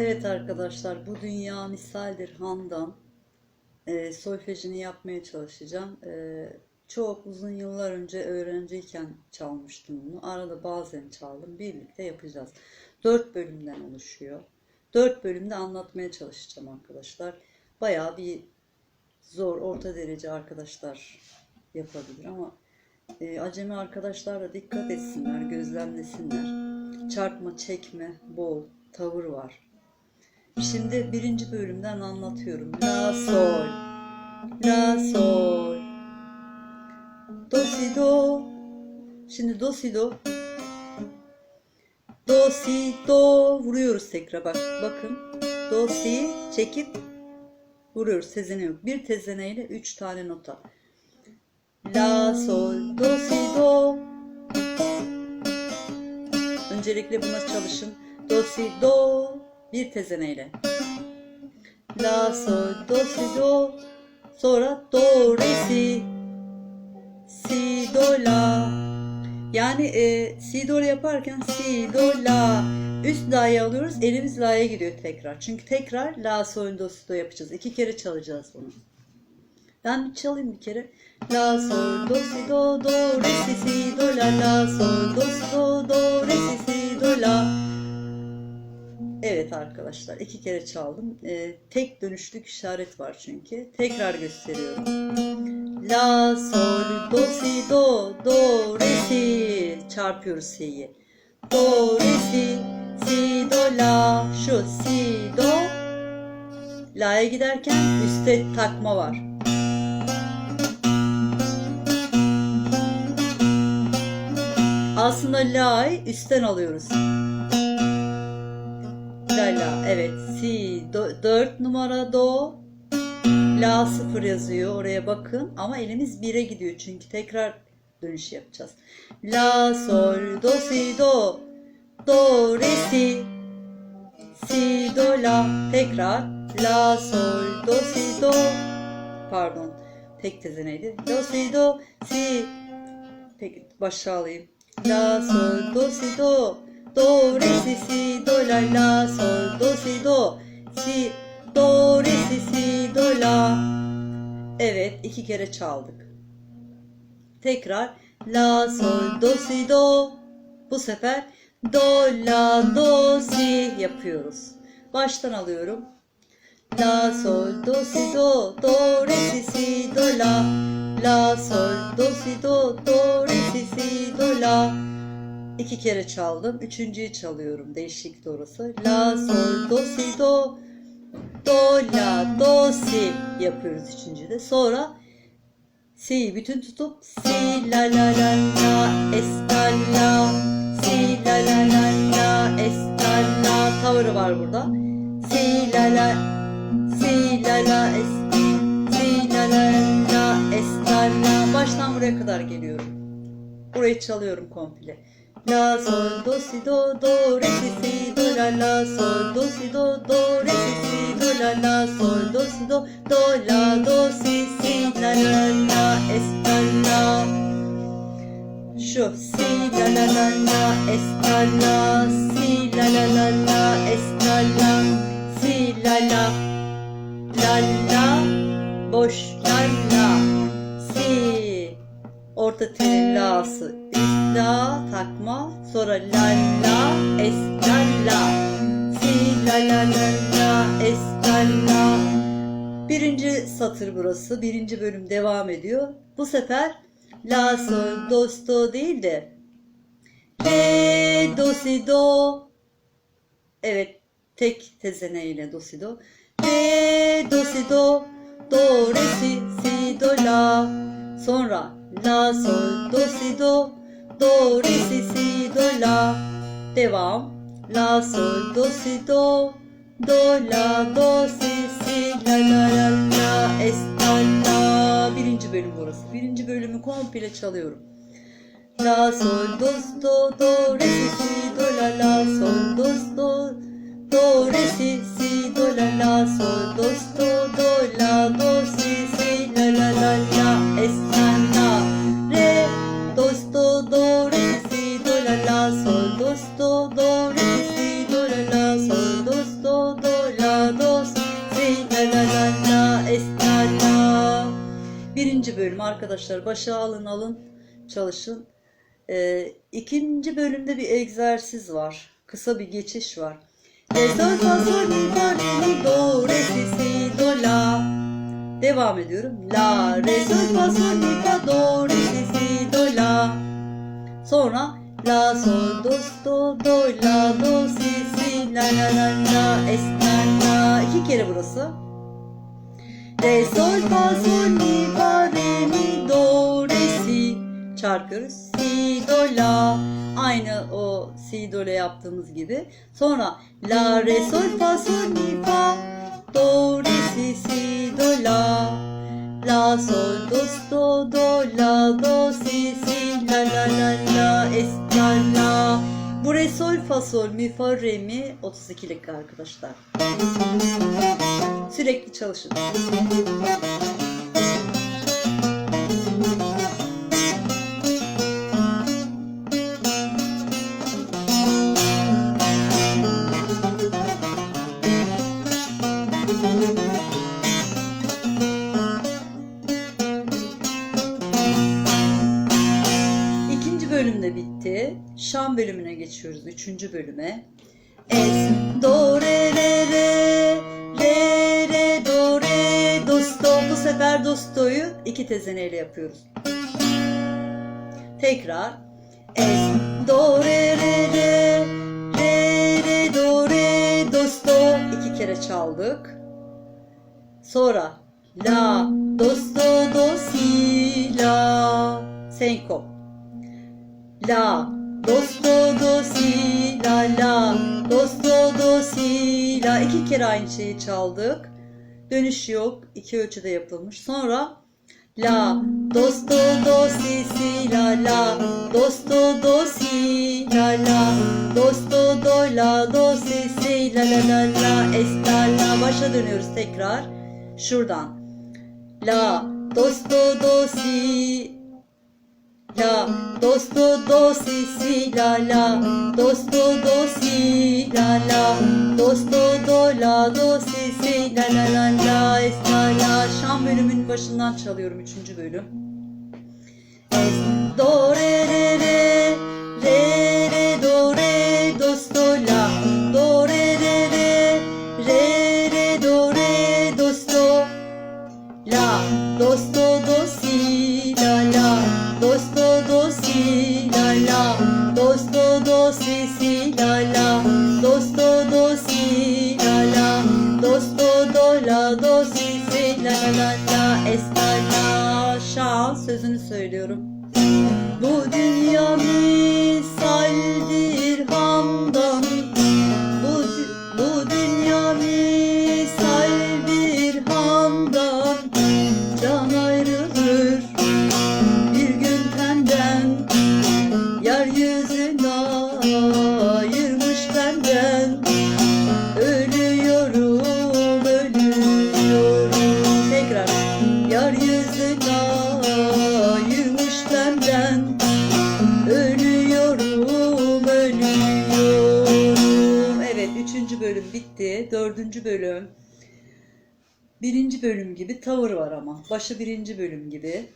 Evet arkadaşlar bu dünya misaldir Handan. E, solfejini yapmaya çalışacağım. E, çok uzun yıllar önce öğrenciyken çalmıştım bunu. Arada bazen çaldım. Birlikte yapacağız. Dört bölümden oluşuyor. Dört bölümde anlatmaya çalışacağım arkadaşlar. Bayağı bir zor, orta derece arkadaşlar yapabilir ama e, acemi arkadaşlar da dikkat etsinler, gözlemlesinler. Çarpma, çekme, bol, tavır var. Şimdi birinci bölümden anlatıyorum. La sol, la sol, do si do. Şimdi do si do, do si do vuruyoruz tekrar bak bakın. Do si çekip vuruyoruz tezene yok. Bir tezeneyle üç tane nota. La sol, do si do. Öncelikle buna çalışın. Do si do bir tezeneyle. La sol do si do. Sonra do re si. Si do la. Yani e, si do yaparken si do la. Üst la'yı alıyoruz elimiz la'ya gidiyor tekrar. Çünkü tekrar la sol do si do yapacağız. İki kere çalacağız bunu. Ben bir çalayım bir kere. La sol do si do do re si si do la. La sol do si do do re si si do la Evet arkadaşlar iki kere çaldım. Ee, tek dönüşlük işaret var çünkü. Tekrar gösteriyorum. La, sol, do, si, do, do, re, si. Çarpıyoruz si'yi. Do, re, si, si, do, la. Şu si, do. La'ya giderken üstte takma var. Aslında la'yı üstten alıyoruz. Evet si do, 4 numara do. La 0 yazıyor oraya bakın. Ama elimiz 1'e gidiyor çünkü tekrar dönüş yapacağız. La sol do si do. Do re si. Si do la. Tekrar la sol do si do. Pardon tek teze neydi? Do si do si. Peki başa alayım. La sol do si do do re si si do la la sol do si do. Si do re si si do la. Evet iki kere çaldık. Tekrar la sol do si do. Bu sefer do la do si yapıyoruz. Baştan alıyorum. La sol do si do. Do re si si do la. La sol do si do. Do re si si do la İki kere çaldım. Üçüncüyü çalıyorum. Değişikti orası. La, sol, do, si, do. Do, la, do, si yapıyoruz üçüncüde. Sonra si'yi bütün tutup si, la, la, la, la, esta, la. Si, la, la, la, la, esta, la. Tavırı var burada. Si, la, la, si, la, la, es, si, la, la, la, esta, la. Baştan buraya kadar geliyorum. Burayı çalıyorum komple. La sol do si do do re si si do la la sol do si do do re si si do la la sol do si do do la do si si la la la esta la. Şu si la la la la esta la. Si la la la la esta la. Si la la. La la boş la la orta telin la'sı üst la takma sonra la la es la la. Si la la la la es la la. Birinci satır burası birinci bölüm devam ediyor. Bu sefer la sol do si do değil de re do si do. Evet tek tezene ile do si do. Re do si do do re si si do la. Sonra la sol do si do. Do re si si do la. Devam. La sol do si do. Do la do si si la la la la. Es la la. Birinci bölüm burası. Birinci bölümü komple çalıyorum. La sol do si do. Do re si si do la la. Sol do si do. Do re si si do la la. Sol do si do bölüm arkadaşlar başa alın alın çalışın. Ee, ikinci bölümde bir egzersiz var. Kısa bir geçiş var. Devam ediyorum. La re sol fa sol mi fa do re si do la. Sonra la sol do do do la do si si la la la la es la la. İki kere burası. Re sol fa sol mi fa re mi do re si çarpıyoruz. Si do la aynı o si do la yaptığımız gibi. Sonra la re sol fa sol mi fa do re si si do la. La sol do do do la do si si la la la la es la la. Bu re sol fa sol mi fa re mi 32'lik arkadaşlar. Sürekli çalışın. Bölüm de bitti. Şan bölümüne geçiyoruz. Üçüncü bölüme. Es, do, Bu sefer dostoyu iki tezeneyle yapıyoruz. Tekrar. Es, do, re, re, re, re, re, do, re, dosto. İki kere çaldık. Sonra la, dosto, do, si, la. Senkop. La, dosto, do, si, la, la, dosto, do, si, la. İki kere aynı şeyi çaldık. Dönüş yok. İki ölçüde yapılmış. Sonra la, dosto, do, si, si, la, la, dosto, do, si, la, la, dosto, do, la, do, si, si, la, la, la, la, es, la, la. Başa dönüyoruz tekrar. Şuradan. La, dosto, do, si, La, dosto, do, si, la, la, dosto, do, si, la, la, dosto, do, la, do, si, la, la, la, la, es, la, la. Şan bölümünün başından çalıyorum üçüncü bölüm. Es, do, re, re, re, re, re, do, re, dosto, la, do, re, re, re, re, re, do, re, dosto, La, dosto, sözünü söylüyorum. Bu dünya misaldir hamdan bu, bu dünya misal bir hamdan Can ayrılır bir gün tenden Yeryüzüne ayırmış benden. Ölüyorum, ölüyorum. Tekrar Yeryüzüne bitti. Dördüncü bölüm. Birinci bölüm gibi tavır var ama. Başı birinci bölüm gibi.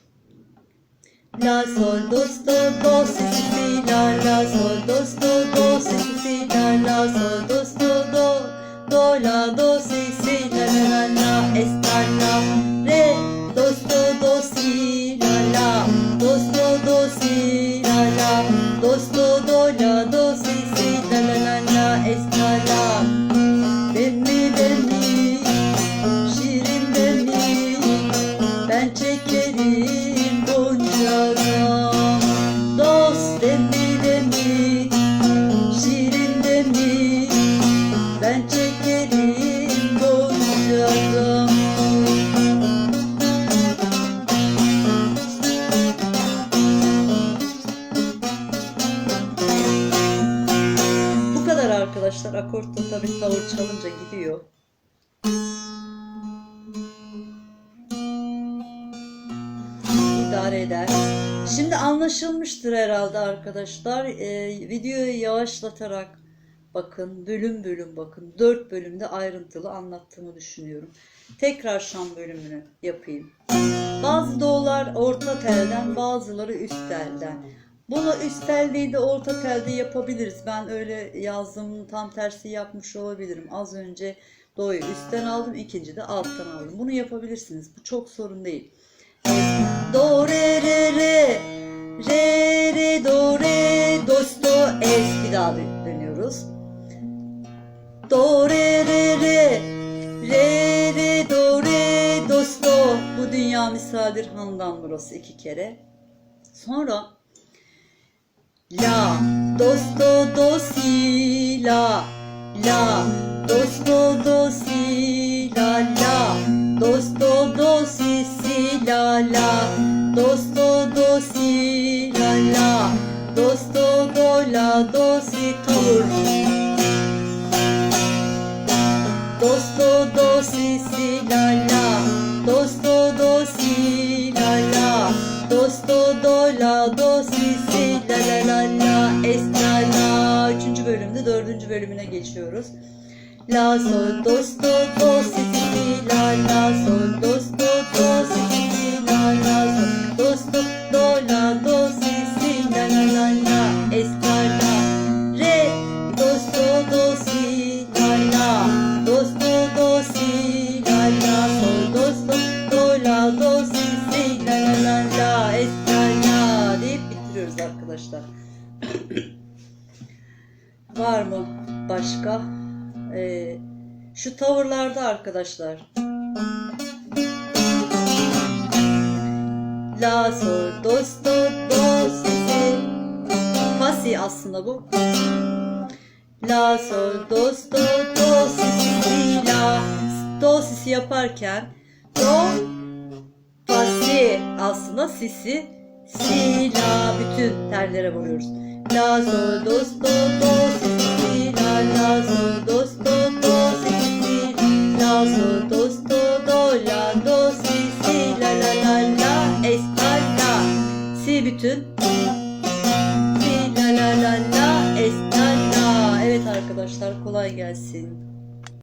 La sol dos do do si si si la la sol dos do do si si si la la sol dos do do do la do idare eder. Şimdi anlaşılmıştır herhalde arkadaşlar. Ee, videoyu yavaşlatarak bakın, bölüm bölüm bakın. Dört bölümde ayrıntılı anlattığımı düşünüyorum. Tekrar şan bölümünü yapayım. Bazı dolar orta telden, bazıları üst telden. Bunu üst tel de orta telde yapabiliriz. Ben öyle yazdım, tam tersi yapmış olabilirim. Az önce do'yu üstten aldım, ikinci de alttan aldım. Bunu yapabilirsiniz. Bu çok sorun değil. Do, re, re, re. Re, re, do, re, dos, do, es. Bir daha dö- dönüyoruz. Do, re, re, re. Re, re, do, re, dos, do. Bu dünya misaldir Handan burası iki kere. Sonra La, dos, do, do, si, la, la, dos, do, do, si, la, la, dos, do, si, si, la, la, dos, do, si, la, la, dos, do, la, do, si, tur. Dos, do, si, si, la, la, dos, do, si, la, la, dos, do, la, do, si, si, la, la, la, la, es, la, la. Üçüncü bölümde dördüncü bölümüne geçiyoruz. La, sol, dos, do, la, la, sol, dos, Ee, şu tavırlarda arkadaşlar. La, sol, dos, do, do, si, si. Fa si aslında bu. La, sol, dos, do, do, si, si, si, la. Do, si, si yaparken do, fa, si aslında si, si, si, la. Bütün terlere vuruyoruz. La, sol, do, do, si, si, la, la, la, la, la, la, la, la, es, la, la. Si bütün. Si, la, la, la, la, es, la, la. Evet arkadaşlar kolay gelsin.